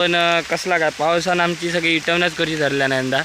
पण कसला काय? पावसानं आमची सगळी इटवण्याच कशी धरल्या ना यंदा.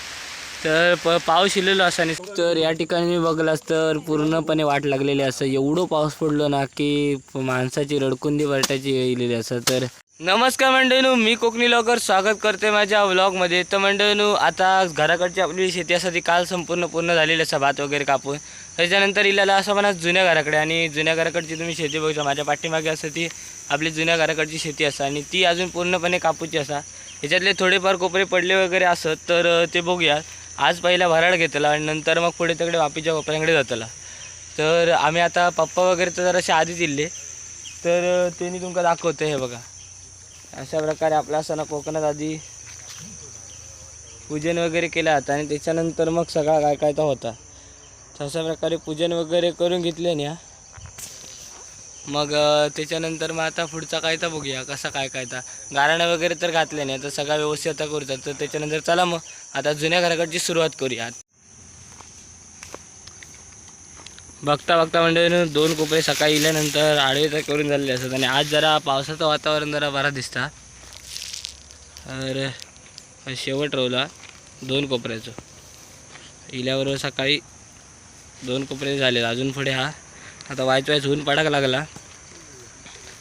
तर प पाऊस इलेलो असा नाही तर या ठिकाणी मी बघलास तर पूर्णपणे वाट लागलेली असं. एवढं पाऊस पडलो ना की माणसाची रडकुंदी भरटाची येलेली असं. तर नमस्कार मंडळीनू मी कोकणी लवकर स्वागत करते माझ्या व्लॉगमध्ये. तर मंडळीनू आता घराकडची आपली शेती असं ती काल संपूर्ण पूर्ण झालेली असं भात वगैरे कापून. त्याच्यानंतर इल्याला असं म्हणा जुन्या घराकडे आणि जुन्या घराकडची तुम्ही शेती बघता माझ्या पाठीमागे असं ती आपली जुन्या घराकडची शेती असा आणि ती अजून पूर्णपणे कापूची असा. ह्याच्यातले थोडेफार कोपरे पडले वगैरे असत तर ते बघूया. आज पहिला भराड घेतला आणि नंतर मग पुढे तिकडे वापीच्या कोपऱ्याकडे जातला. तर आम्ही आता पप्पा वगैरे तर जरासे आधीच दिले तर त्यांनी तुमका दाखवतं हे बघा. अशा प्रकारे आपला सण कोकणात आधी पूजन वगैरे केलं जातं आणि त्याच्यानंतर मग सगळा काय काय तर होता. तशा प्रकारे पूजन वगैरे करून घेतले ना. मग त्याच्यानंतर मग आता पुढचा काय तर बघूया कसा काय काय तर. गाराणं वगैरे तर घातले नाही तर सगळा व्यवस्थित आता करूचा तर त्याच्यानंतर चला मग आता जुन्या घराकडची सुरुवात करूया बघता बघता म्हणजे दोन कोपरे सकाळी इल्यानंतर आडवे तर करून झालेले असतात. आणि आज जरा पावसाचं वातावरण जरा बरा दिसता. तर शेवट रोवला दोन कोपऱ्याचं. इल्याबरोबर सकाळी दोन कोपरे झाले अजून पुढे हा. आता वायच वायच होऊन पडाक लागला.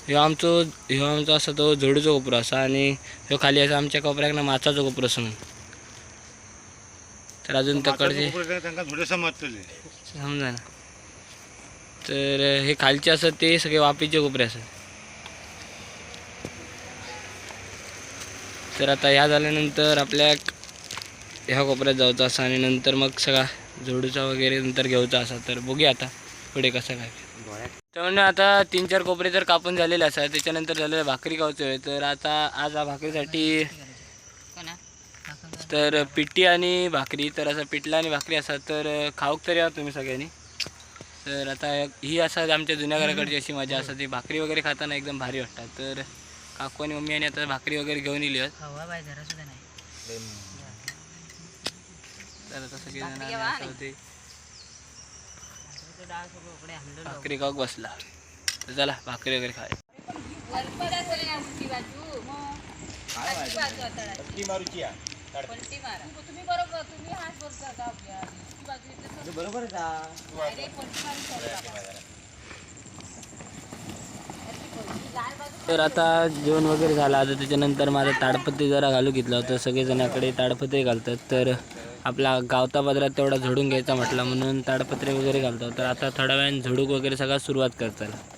ह्यो आमचो ह्यो आमचो असा तो झोडूचो कोपरो असा आणि ह्यो खाली असा आमच्या कोपऱ्याक ना माचाचो कोपरो असा तर अजून तकडचे समजा ना. तर हे खालचे असत ते सगळे वापीचे कोपरे असत तर आता ह्या झाल्यानंतर आपल्या ह्या कोपऱ्यात जायचं असं आणि नंतर मग सगळा जोडूचा वगैरे नंतर घेऊचा असा. तर बघूया आता पुढे कसं काय. तर म्हणजे आता तीन चार कोपरे तर कापून झालेले असतात. त्याच्यानंतर झालेलं भाकरी खायचं आहे तर आता आज हा भाकरीसाठी तर पिठी आणि भाकरी तर असं पिठला आणि भाकरी असतात तर खाऊक तरी या तुम्ही सगळ्यांनी. तर आता ही असं आमच्या जुन्या घराकडची अशी मजा असतात ती भाकरी वगैरे खाताना एकदम भारी वाटतात. तर काकू आणि मम्मी आणि आता भाकरी वगैरे घेऊन येली आहेत. हवा बाय जरा सुद्धा नाही. तर होते तो बसला तर आता जेवण वगैरे झालं. आता त्याच्यानंतर माझा ताडपत्री जरा घालू घेतला होता. सगळेजणाकडे ताडपत्री घालतात. तर आपला गावता बाजारात तेवढा झोडून घ्यायचा म्हटला. म्हणून ताडपत्रे वगैरे घालतो. तर आता थोड्या वेळाने झोडूक वगैरे सगळा सुरुवात करतात.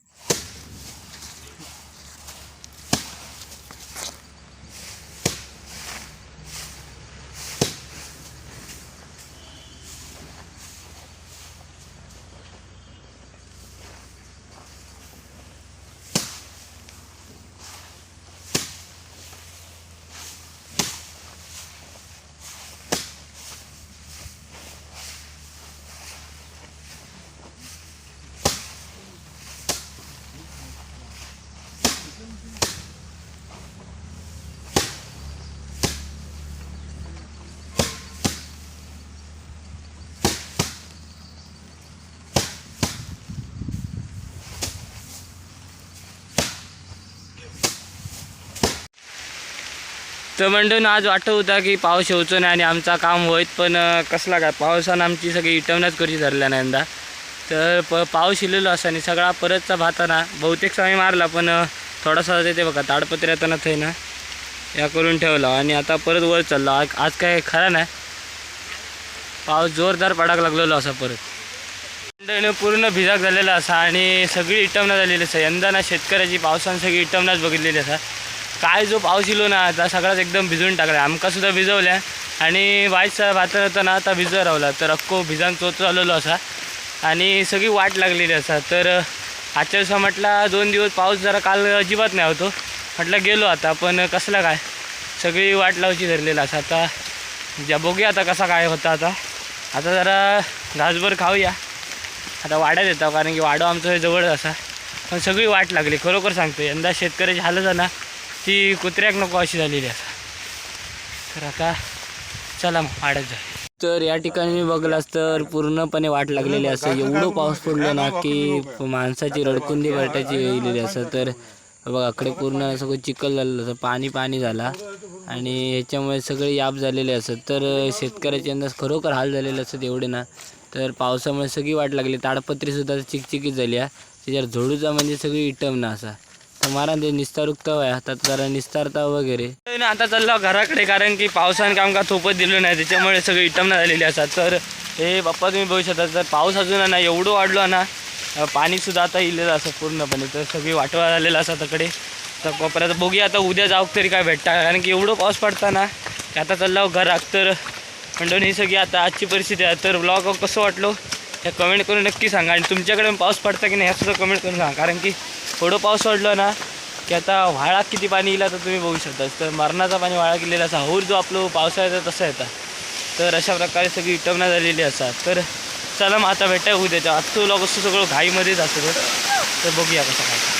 तर म्हणून आज वाटत होता की पाऊस येऊचो नाही आणि आमचा काम होईत पण कसला काय? पावसानं आमची सगळी इटवण्याच कशी धरल्या ना यंदा. तर प पाऊस इलेलो असा आणि सगळा परतचा भाताना बहुतेक समय मारला पण थोडासा ते बघा ताडपत्र येताना थंय ना या करून ठेवला आणि आता परत वर चाललो. आज आज काय खरा नाही. पाऊस जोरदार पडाक लागलेलो असा परत. पूर्ण भिजाक झालेला असा आणि सगळी इटवणा झालेली असा. यंदा ना शेतकऱ्याची पावसानं सगळी इटवणाच बघितलेली असा. काय जो पाऊस इलो ना आता सगळाच एकदम भिजून टाकला. आमकासुद्धा भिजवल्या. आणि वाईचा भात होता ना आता भिजत रावला तर अख्खो भिजान चोच आलेलो असा. आणि सगळी वाट लागलेली असा. तर आजच्या दिवसा म्हटला दोन दिवस पाऊस जरा काल अजिबात नाही होतो. म्हटलं गेलो आता पण कसला काय? सगळी वाट लावची धरलेला असा. आता ज्या बघूया आता कसा काय होता आता. आता जरा घासभर खाऊया. आता वाड्यात येतो कारण की वाडो आमचं हे जवळच असा. पण सगळी वाट लागली. खरोखर सांगतो यंदा शेतकऱ्याची हालत आहे ना ती कुत्र्याक नको अशी झालेली असा तर आता चला मग वाड्यात जा तर या ठिकाणी मी बघलास तर पूर्णपणे वाट लागलेली असं एवढं पाऊस पडलो ना की माणसाची रडकुंदी भरटाची येलेली असं तर बघा अकडे पूर्ण सगळं चिखल झालेलं असं पाणी पाणी झाला. आणि ह्याच्यामुळे सगळे याप झालेले असत तर शेतकऱ्याचे अंदाज खरोखर हाल झालेले असत एवढे ना. तर पावसामुळे सगळी वाट लागली. ताडपत्रीसुद्धा चिकचिकीत झाली आहे. त्याच्यावर झोडूचा म्हणजे सगळी इटमना असा. मारा ते निस्तारुकता वय हातात जरा निस्तारता वगैरे. आता चाललो घराकडे कारण की पावसाने काम का थोपत दिलं नाही त्याच्यामुळे सगळी इटमना झालेली असतात. तर हे बाप्पा तुम्ही बघू शकता तर पाऊस अजून ना एवढं वाढलो ना पाणीसुद्धा आता इलेलं असं पूर्णपणे. तर सगळी वाटवा झालेलं असं तिकडे. तर कोपऱ्यात बघूया आता उद्या जाऊ तरी काय भेटता. कारण की एवढं पाऊस पडता ना की आता चाललो घरात. तर म्हणून ही सगळी आता आजची परिस्थिती आहे. तर ब्लॉग कसं वाटलो? हे कमेंट करून नक्की सांगा. आणि तुमच्याकडे पण पाऊस पडता की नाही हे सुद्धा कमेंट करून सांगा. कारण की थोडं पाऊस वाढलं ना की आता व्हाळात किती पाणी येईल तर तुम्ही बघू शकता. तर मरणाचा पाणी वाळा गेलेला असा हौर जो आपलं पावसाळ्याचा तसा येतात तर अशा प्रकारे सगळी इटवणा झालेली असतात. तर चला मग आता भेटाय उद्याच्या. आजचं लॉग असतो सगळं घाईमध्येच असतं. तर बघूया कसं काय